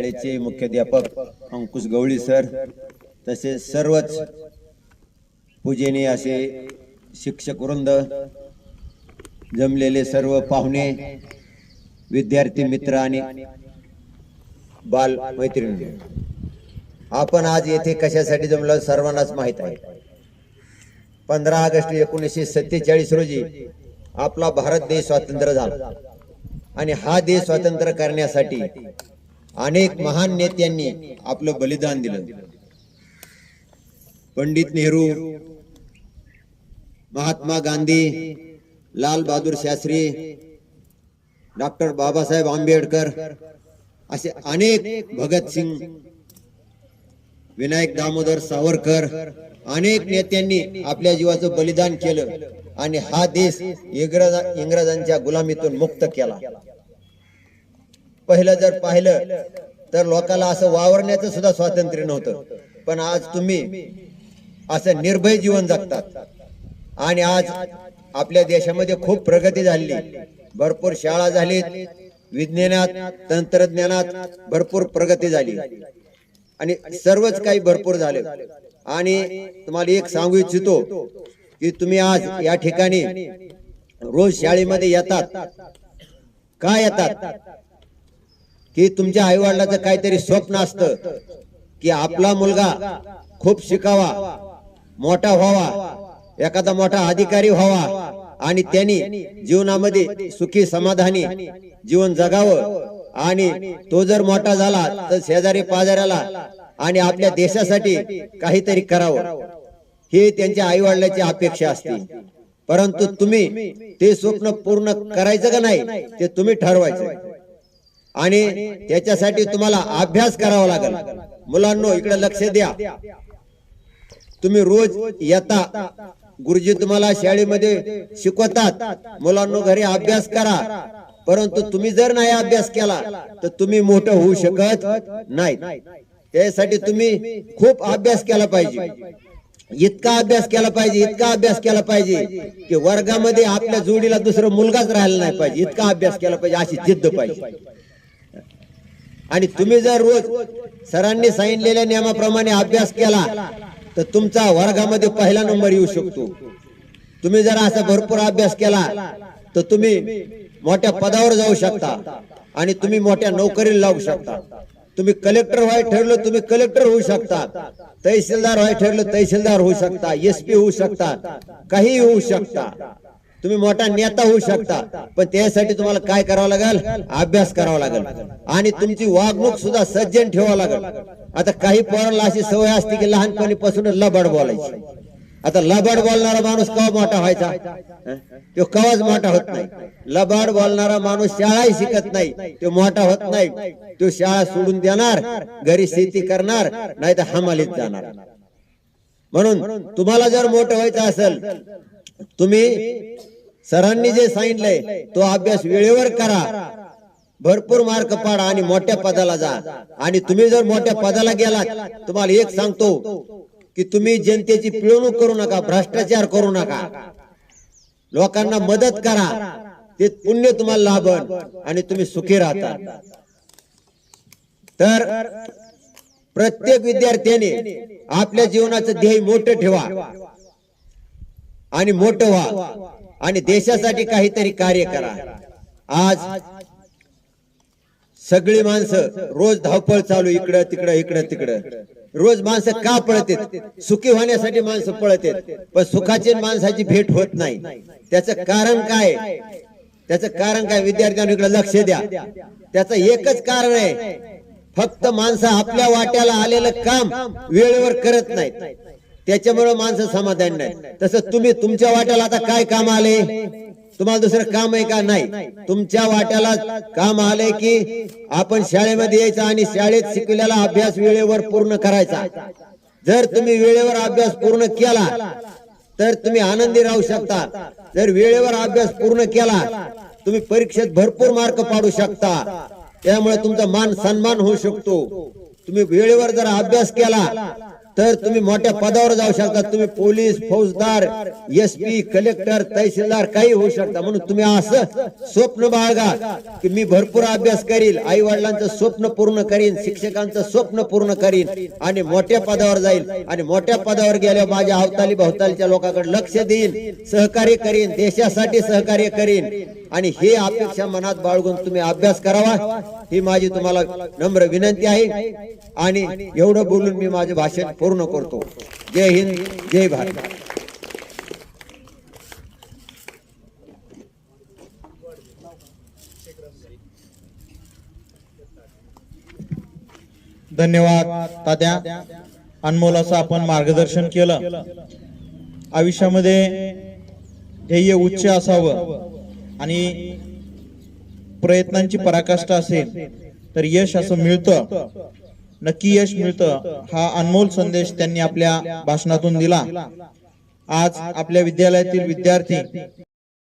शाळेचे मुख्याध्यापक अंकुश गवळी सर तसेच सर्वच पूजनीय असे शिक्षक वृंद जमलेले सर्व पाहुणे विद्यार्थी मित्र आणि बाल मैत्रिणी आपण आज येथे कशासाठी जमलो सर्वांनाच माहीत आहे. पंधरा ऑगस्ट एकोणीसशे सत्तेचाळीस रोजी आपला भारत देश स्वातंत्र्य झाला आणि हा देश स्वातंत्र्य करण्यासाठी अनेक महान नेत्यांनी आपलं बलिदान दिलं. पंडित नेहरू महात्मा गांधी लाल बहादूर शास्त्री डॉक्टर बाबासाहेब आंबेडकर असे अनेक भगतसिंग विनायक दामोदर सावरकर अनेक नेत्यांनी आपल्या जीवाचं बलिदान केलं आणि हा देश इंग्रज इंग्रजांच्या गुलामीतून मुक्त केला. पहिलं जर पाहिलं तर लोकांना असं वावरण्याचं सुद्धा स्वातंत्र्य नव्हतं. पण आज तुम्ही असं निर्भय जीवन जगतात. आणि आज आपल्या देशामध्ये खूप प्रगती झाली भरपूर शाळा झालीत विज्ञानात तंत्रज्ञानात भरपूर प्रगती झाली आणि सर्वच काही भरपूर झाले. आणि तुम्हाला एक सांगू इच्छितो की तुम्ही आज या ठिकाणी रोज शाळेमध्ये येतात. का येतात? की तुमच्या आई वडिलाचं काहीतरी स्वप्न असतं की आपला मुलगा खूप शिकावा मोठा व्हावा एखादा मोठा अधिकारी व्हावा आणि त्यांनी जीवनामध्ये सुखी समाधानी जीवन जगावं. आणि तो जर मोठा झाला तर शेजारी पाजाऱ्याला आणि आपल्या देशासाठी काहीतरी करावं. हे त्यांच्या आईवडिलाची अपेक्षा असते. परंतु तुम्ही ते स्वप्न पूर्ण करायचं का नाही ते तुम्ही ठरवायचं. आणि त्याच्यासाठी तुम्हाला अभ्यास करावा लागेल. मुलांनो इकडे लक्ष द्या. तुम्ही रोज येता. गुरुजी तुम्हाला शाळेमध्ये शिकवतात. मुलांनो घरी अभ्यास करा. परंतु तुम्ही जर नाही अभ्यास केला तर तुम्ही मोठं होऊ शकत नाही त्यासाठी तुम्ही खूप अभ्यास केला पाहिजे. इतका अभ्यास केला पाहिजे इतका अभ्यास केला पाहिजे की वर्गामध्ये आपल्या जोडीला दुसरं मुलगाच राहिला नाही पाहिजे. इतका अभ्यास केला पाहिजे अशी जिद्द पाहिजे. आणि तुम्ही जर रोज सरांनी सांगितलेल्या नियमाप्रमाणे अभ्यास केला तर तुमचा वर्गामध्ये पहिला नंबर येऊ शकतो. तुम्ही जर असा भरपूर अभ्यास केला तर तुम्ही मोठ्या पदावर जाऊ शकता आणि तुम्ही मोठ्या नोकरीला लावू शकता. तुम्ही कलेक्टर व्हाय ठरलं तुम्ही कलेक्टर होऊ शकता. तहसीलदार व्हाय ठरलं तहसीलदार होऊ शकता. एस पी होऊ शकता. काही होऊ शकता. तुम्ही मोठा नेता होऊ शकता पण त्यासाठी तुम्हाला काय करावं लागेल? अभ्यास करावा लागेल. आणि तुमची वागणूक सुद्धा सज्जन ठेवावं लागेल. आता काही पोरांना अशी सवय असते की लहानपणीपासून लबाड बोलायची. आता लबाड बोलणारा माणूस कवा मोठा व्हायचा? तो कवाच मोठा होत नाही. लबाड बोलणारा माणूस शाळाही शिकत नाही. तो मोठा होत नाही. तो शाळा सोडून देणार घरी शेती करणार नाही तर हमालीत जाणार. म्हणून तुम्हाला जर मोठं व्हायचं असेल तुम्ही सरांनी जे सांगितलंय तो अभ्यास वेळेवर करा. भरपूर मार्क पाडा आणि मोठ्या पदाला जा. आणि तुम्ही जर मोठ्या पदाला गेलात तुम्हाला एक सांगतो की तुम्ही जनतेची पिळवणूक करू नका भ्रष्टाचार करू नका. लोकांना मदत करा. ते पुण्य तुम्हाला लाभन आणि तुम्ही सुखी राहता. तर प्रत्येक विद्यार्थ्याने आपल्या जीवनाचं ध्येय मोठं ठेवा. आणि मोठं व्हा. आणि देशासाठी काहीतरी कार्य करा. आज सगळी माणसं रोज धावपळ चालू इकडं तिकडं इकडं तिकडं. रोज माणसं का पळतेत? सुखी होण्यासाठी माणसं पळतेत. पण सुखाची माणसाची भेट होत नाही. त्याचं कारण काय? त्याचं कारण काय? विद्यार्थ्यांनी इकडे लक्ष द्या. त्याचं एकच कारण आहे. फक्त माणसं आपल्या वाट्याला आलेलं काम वेळेवर करत नाहीत. त्याच्यामुळे माणसं समाधान नाही तसं तुम्ही तुमच्या वाट्याला आता काय काम आले? तुम्हाला दुसरं काम आहे का? नाही. तुमच्या वाट्याला काम आलंय की आपण शाळेमध्ये यायचं आणि शाळेत शिकलेला अभ्यास वेळेवर पूर्ण करायचा. जर तुम्ही वेळेवर अभ्यास पूर्ण केला तर तुम्ही आनंदी राहू शकता. जर वेळेवर अभ्यास पूर्ण केला तुम्ही परीक्षेत भरपूर मार्क पाडू शकता. त्यामुळे तुमचा मान सन्मान होऊ शकतो. तुम्ही वेळेवर जर अभ्यास केला तर तुम्ही मोठ्या पदावर जाऊ शकता. तुम्ही पोलीस फौजदार एस पी कलेक्टर तहसीलदार काही होऊ शकता. म्हणून तुम्ही असं स्वप्न बाळगा की मी भरपूर अभ्यास करील आई वडिलांचं स्वप्न पूर्ण करीन शिक्षकांचं स्वप्न पूर्ण करीन आणि मोठ्या पदावर जाईल आणि मोठ्या पदावर गेल्यावर माझ्या अवताली भवतालीच्या लोकांकडे लक्ष देईन सहकार्य करीन देशासाठी सहकार्य करीन. आणि हे अपेक्षा मनात बाळगून तुम्ही अभ्यास करावा ही माझी तुम्हाला नम्र विनंती आहे. आणि एवढं बोलून मी माझं भाषण पूर्ण करतो. जय हिंद जय भारत. धन्यवाद तात्या. अनमोल असं आपण मार्गदर्शन केलं. आयुष्यामध्ये ध्येय उच्च असावं आणि प्रयत्नांची पराकाष्ठा असेल तर यश असं मिळतं. नक्की यश मिळतं हा अनमोल संदेश त्यांनी आपल्या भाषणातून दिला. आज आपल्या विद्यालयातील विद्यार्थी